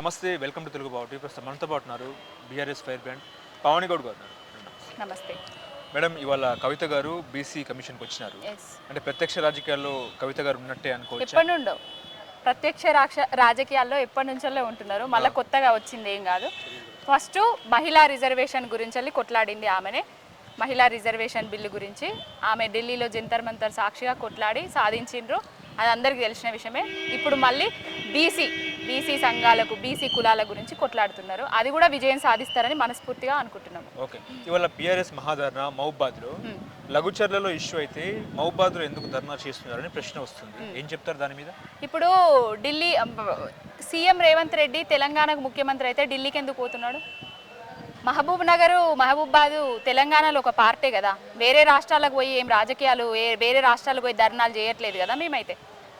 నమస్తే welcome to Telugu బావుటి ప్రస్తుతం మనతో పాటు ఉన్నారు BRS fire brand Pavani Goud గారు. నమస్తే. మేడం ఇవాళ కవిత గారు బీసీ కమిషన్కి వచ్చినారు. అంటే ప్రత్యక్ష రాజకీయాల్లో కవిత గారు ఉన్నట్టే అనుకోవచ్చు? ఎప్పటి నుండో ప్రత్యక్ష రాక్ష రాజకీయాల్లో ఎప్పటి నుంచో ఉంటున్నారు. మళ్ళీ కొత్తగా వచ్చింది ఏం కాదు. ఫస్ట్ మహిళా రిజర్వేషన్ గురించి వెళ్ళి కొట్లాడింది ఆమెనే. మహిళా రిజర్వేషన్ బిల్లు గురించి ఆమె ఢిల్లీలో జంతర్ మంతర్ సాక్షిగా కొట్లాడి సాధించిండ్రు. అది అందరికీ తెలిసిన విషయమే. ఇప్పుడు మళ్ళీ బీసీ బీసీ సంఘాలకు బీసీ కులాల గురించి కొట్లాడుతున్నారు. అది కూడా విజయం సాధిస్తారని మనస్ఫూర్తిగా అనుకుంటున్నాము. ఓకే. ఇవాళ బీఆర్ఎస్ మహాధర్నా మహబాద్లో లఘుచర్లలో ఇష్యూ అయితే మహబాద్లో ఎందుకు ధర్నా చేస్తున్నారని ప్రశ్న వస్తుంది. ఏం చెప్తారు దాని మీద? ఇప్పుడు ఢిల్లీ సీఎం రేవంత్ రెడ్డి తెలంగాణకు ముఖ్యమంత్రి అయితే ఢిల్లీకి ఎందుకు పోతున్నాడు? మహబూబ్ నగర్ మహబూబాద్ తెలంగాణలో ఒక పార్టీ కదా. వేరే రాష్ట్రాలకు పోయి ఏం రాజకీయాలు వేరే రాష్ట్రాలకు పోయి ధర్నాలు చేయట్లేదు కదా మేమైతే.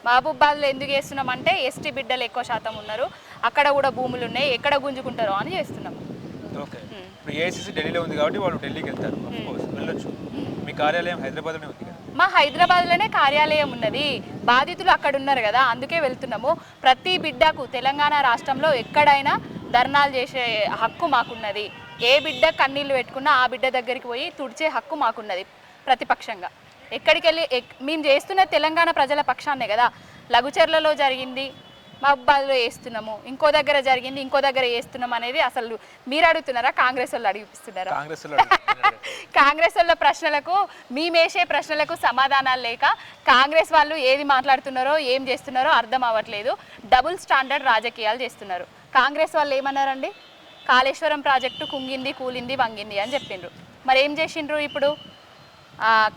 మహబూబాద్లో ఎందుకు చేస్తున్నామంటే ఎస్టీ బిడ్డలు ఎక్కువ శాతం ఉన్నారు. అక్కడ కూడా భూములు ఉన్నాయి ఎక్కడ గుంజుకుంటారో అని చేస్తున్నాం. ఓకే. ఇప్పుడు ఏఐసిసి ఢిల్లీలో ఉంది కాబట్టి వాళ్ళు ఢిల్లీకి వెళ్తారు of course, వెళ్ళొచ్చు. మీ కార్యాలయం హైదరాబాద్లోనే ఉంది కదా? మా హైదరాబాద్లోనే కార్యాలయం ఉన్నది. బాధితులు అక్కడ ఉన్నారు కదా అందుకే వెళ్తున్నాము. ప్రతి బిడ్డకు తెలంగాణ రాష్ట్రంలో ఎక్కడైనా ధర్నాలు చేసే హక్కు మాకున్నది. ఏ బిడ్డ కన్నీళ్ళు పెట్టుకున్నా ఆ బిడ్డ దగ్గరికి పోయి తుడిచే హక్కు మాకున్నది ప్రతిపక్షంగా. ఎక్కడికి వెళ్ళి ఎక్- మేము చేస్తున్న తెలంగాణ ప్రజల పక్షాన్నే కదా. లఘుచర్లలో జరిగింది మహబాద్లో వేస్తున్నాము ఇంకో దగ్గర జరిగింది ఇంకో దగ్గర వేస్తున్నాం అనేది అసలు మీరు అడుగుతున్నారా కాంగ్రెస్ వాళ్ళు అడిగిస్తున్నారా. కాంగ్రెస్ వాళ్ళ ప్రశ్నలకు మేమేసే ప్రశ్నలకు సమాధానాలు లేక కాంగ్రెస్ వాళ్ళు ఏది మాట్లాడుతున్నారో ఏం చేస్తున్నారో అర్థం అవ్వట్లేదు. డబుల్ స్టాండర్డ్ రాజకీయాలు చేస్తున్నారు. కాంగ్రెస్ వాళ్ళు ఏమన్నారండి? కాళేశ్వరం ప్రాజెక్టు కుంగింది కూలింది వంగింది అని చెప్పిండ్రు. మరి ఏం చేసిండ్రు ఇప్పుడు?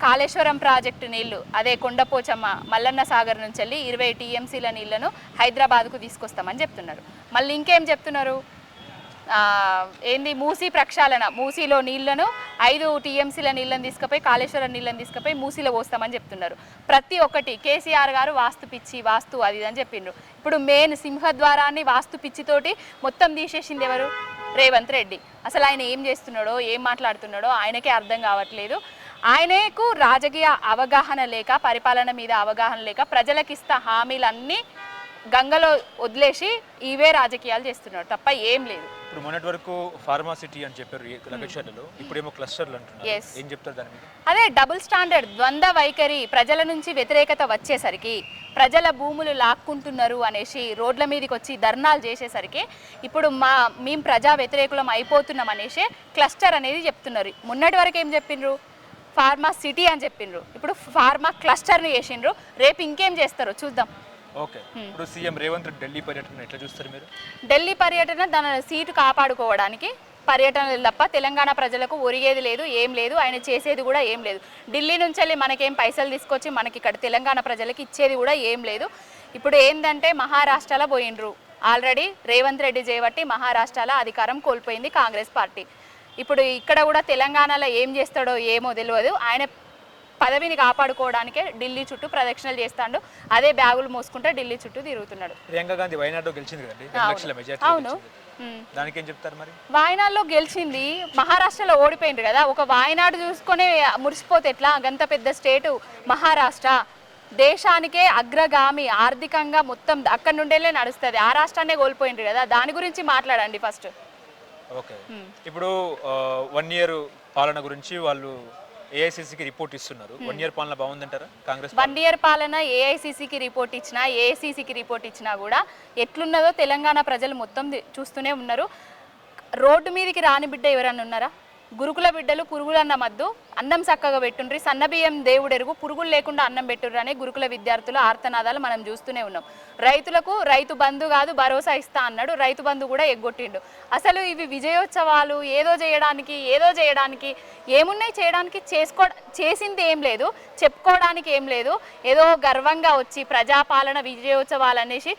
కాళేశ్వరం ప్రాజెక్టు నీళ్ళు అదే కొండపోచమ్మ మల్లన్న సాగర్ నుంచి వెళ్ళి ఇరవై టీఎంసీల నీళ్ళను హైదరాబాద్కు తీసుకొస్తామని చెప్తున్నారు. మళ్ళీ ఇంకేం చెప్తున్నారు? ఏంది మూసీ ప్రక్షాళన మూసీలో నీళ్ళను ఐదు టీఎంసీల నీళ్ళని తీసుకుపోయి కాళేశ్వరం నీళ్ళని తీసుకుపోయి మూసీలో పోస్తామని చెప్తున్నారు. ప్రతి ఒక్కటి కేసీఆర్ గారు వాస్తు పిచ్చి వాస్తు అది అని చెప్పిండ్రు. ఇప్పుడు మెయిన్ సింహద్వారాన్ని వాస్తు పిచ్చితోటి మొత్తం తీసేసింది ఎవరు? రేవంత్ రెడ్డి. అసలు ఆయన ఏం చేస్తున్నాడో ఏం మాట్లాడుతున్నాడో ఆయనకే అర్థం కావట్లేదు. ఆయనకు రాజకీయ అవగాహన లేక పరిపాలన మీద అవగాహన లేక ప్రజలకిస్తా హామీలన్నీ గంగలో వదిలేసి ఇవే రాజకీయాలు చేస్తున్నాడు. తప్ప ఏం లేదు. ఇప్పుడు మొన్నటి వరకు ఫార్మాసిటీ అని చెప్పారు లగచర్లలో. ఇప్పుడేమో క్లస్టర్లు అంటున్నారు. ఏం చెప్తారు దాని మీద? అదే డబుల్ స్టాండర్డ్ ద్వంద్వ వైఖరి ప్రజల నుంచి వ్యతిరేకత వచ్చేసరికి ప్రజల భూములు లాక్కుంటున్నారు అనేసి రోడ్ల మీదకి వచ్చి ధర్నాలు చేసేసరికి ఇప్పుడు మా మేము ప్రజా వ్యతిరేకులం అయిపోతున్నాం అనేసి క్లస్టర్ అనేది చెప్తున్నారు. మొన్నటి వరకు ఏం చెప్పిండ్రు? ఫార్మా సిటీ అని చెప్పిండ్రు. ఇప్పుడు ఫార్మా క్లస్టర్ని చేసిండ్రు. రేపు ఇంకేం చేస్తారో చూద్దాం. ఓకే. ఇప్పుడు సీఎం రేవంత్ ఢిల్లీ పర్యటన ఎట్లా చూస్తారు మీరు? ఢిల్లీ పర్యటన తన సీటు కాపాడుకోవడానికి పర్యటనలు తప్ప తెలంగాణ ప్రజలకు ఒరిగేది లేదు ఏం లేదు ఆయన చేసేది కూడా ఏం లేదు. ఢిల్లీ నుంచి వెళ్ళి మనకేం పైసలు తీసుకొచ్చి మనకి ఇక్కడ తెలంగాణ ప్రజలకి ఇచ్చేది కూడా ఏం లేదు. ఇప్పుడు ఏంటంటే మహారాష్ట్రలో పోయిండ్రు. ఆల్రెడీ రేవంత్ రెడ్డి చేయబట్టి మహారాష్ట్రలో అధికారం కోల్పోయింది కాంగ్రెస్ పార్టీ. ఇప్పుడు ఇక్కడ కూడా తెలంగాణలో ఏం చేస్తాడో ఏమో తెలియదు ఆయన పదవిని కాపాడుకోవడానికే ఢిల్లీ చుట్టూ ప్రదక్షిణలు చేస్తాడు. అదే బ్యాగులు మోసుకుంటే ఢిల్లీ చుట్టూ తిరుగుతున్నాడు. ప్రియాంక గాంధీ వైనాడులో గెలిచింది కదండి అవును. దానికి ఏం చెప్తారు మరి? వాయనాడులో గెలిచింది మహారాష్ట్రలో ఓడిపోయింది కదా ఒక వాయనాడు చూసుకొని మురిసిపోతే ఎట్లా? గంత పెద్ద స్టేటు మహారాష్ట్ర. దేశానికే అగ్రగామి ఆర్థికంగా మొత్తం అక్కడి నుండేలే నడుస్తుంది. ఆ రాష్ట్రాన్నే కోల్పోయిండ్రు కదా దాని గురించి మాట్లాడండి ఫస్ట్. ఓకే. ఇప్పుడు వన్ ఇయర్ పాలన గురించి వాళ్ళు ఏఐసిసికి రిపోర్ట్ ఇస్తున్నారు. వన్ ఇయర్ పాలన బాగుందంటారా? కాంగ్రెస్ వన్ ఇయర్ పాలన ఏఐసిసికి రిపోర్ట్ ఇచ్చినా ఏఐసిసికి రిపోర్ట్ ఇచ్చినా కూడా ఎట్లున్నదో తెలంగాణ ప్రజలు మొత్తం చూస్తూనే ఉన్నారు. రోడ్డు మీదకి రాని బిడ్డ ఎవరన్నా ఉన్నారా? గురుకుల బిడ్డలు పురుగులన్న మద్దు అన్నం చక్కగా పెట్టుండ్రి. సన్నబియ్యం దేవుడెరుగు పురుగులు లేకుండా అన్నం పెట్టుండ్రి అనే గురుకుల విద్యార్థుల ఆర్తనాదాలు మనం చూస్తూనే ఉన్నాం. రైతులకు రైతు బంధు కాదు భరోసా ఇస్తా అన్నాడు. రైతు బంధు కూడా ఎగ్గొట్టిండు. అసలు ఇవి విజయోత్సవాలు ఏదో చేయడానికి ఏదో చేయడానికి ఏమున్నాయి చేయడానికి? చేసుకో చేసింది ఏం లేదు చెప్పుకోవడానికి ఏం లేదు. ఏదో గర్వంగా వచ్చి ప్రజాపాలన విజయోత్సవాలు అనేసి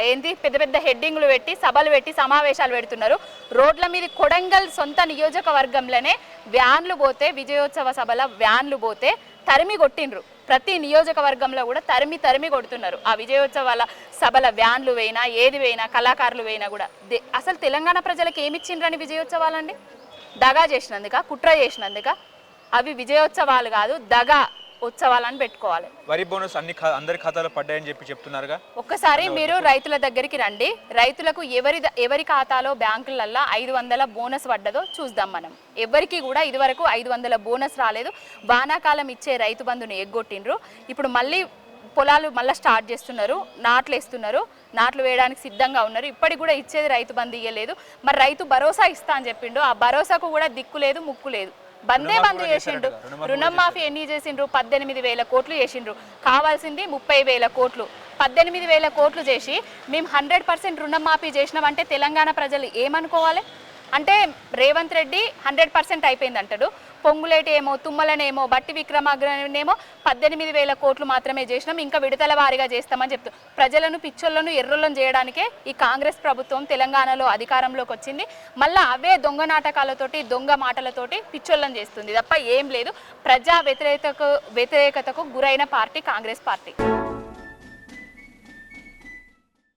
ఏంటి పెద్ద పెద్ద హెడ్డింగ్లు పెట్టి సభలు పెట్టి సమావేశాలు పెడుతున్నారు. రోడ్ల మీద కొడంగల్ సొంత నియోజకవర్గంలోనే వ్యాన్లు పోతే విజయోత్సవ సభల వ్యాన్లు పోతే తరిమి కొట్టిండ్రు. ప్రతి నియోజకవర్గంలో కూడా తరిమి తరిమి కొడుతున్నారు. ఆ విజయోత్సవాల సభల వ్యాన్లు వేయినా ఏది వేయినా కళాకారులు వేయినా కూడా. దే- అసలు తెలంగాణ ప్రజలకు ఏమి ఇచ్చిండ్రని విజయోత్సవాలండి? దగా చేసినందుక కుట్ర చేసినందుక? అవి విజయోత్సవాలు కాదు దగా ఉత్సవాలను పెట్టుకోవాలి. వరి బోనస్ అన్ని అందరి ఖాతాలో పడ్డాయని చెప్పి చెప్తున్నారుగా? ఒక్కసారి మీరు రైతుల దగ్గరికి రండి. రైతులకు ఎవరి ఎవరి ఖాతాలో బ్యాంకులల్లో ఐదు వందల బోనస్ పడ్డదో చూద్దాం మనం. ఎవరికి కూడా ఇదివరకు ఐదు వందల బోనస్ రాలేదు. వానాకాలం ఇచ్చే రైతు బంధుని ఎగ్గొట్టిండ్రు. ఇప్పుడు మళ్ళీ పొలాలు మళ్ళీ స్టార్ట్ చేస్తున్నారు. నాట్లు వేస్తున్నారు. నాట్లు వేయడానికి సిద్ధంగా ఉన్నారు. ఇప్పటికి కూడా ఇచ్చేది రైతు బంధు ఇయ్యలేదు. మరి రైతు భరోసా ఇస్తా అని చెప్పిండు. ఆ భరోసాకు కూడా దిక్కు లేదు ముక్కు లేదు. బందే బంద్ కూడా చేసిండు చేశారట, రుణమాఫీ కూడా రుణమాఫీ ఎన్ని చేసిండ్రు? పద్దెనిమిది వేల కోట్లు చేసిండ్రు. కావాల్సింది ముప్పై వేల కోట్లు. పద్దెనిమిది వేల కోట్లు చేసి మేము హండ్రెడ్ పర్సెంట్ రుణమాఫీ చేసినామంటే తెలంగాణ ప్రజలు ఏమనుకోవాలి? అంటే రేవంత్ రెడ్డి హండ్రెడ్ పర్సెంట్ అయిపోయింది అంటాడు. పొంగులేటేమో తుమ్మలనేమో బట్టి విక్రమాగ్రనేమో పద్దెనిమిది వేల కోట్లు మాత్రమే చేసినాం. ఇంకా విడతల వారీగా చేస్తామని చెప్తూ ప్రజలను పిచ్చోళ్ళను ఎర్రోళ్ళను చేయడానికే ఈ కాంగ్రెస్ ప్రభుత్వం తెలంగాణలో అధికారంలోకి వచ్చింది. మళ్ళీ అవే దొంగ నాటకాలతోటి దొంగ మాటలతోటి పిచ్చోళ్ళని చేస్తుంది. తప్ప ఏం లేదు. ప్రజా వ్యతిరేకతకు వ్యతిరేకతకు గురైన పార్టీ కాంగ్రెస్ పార్టీ.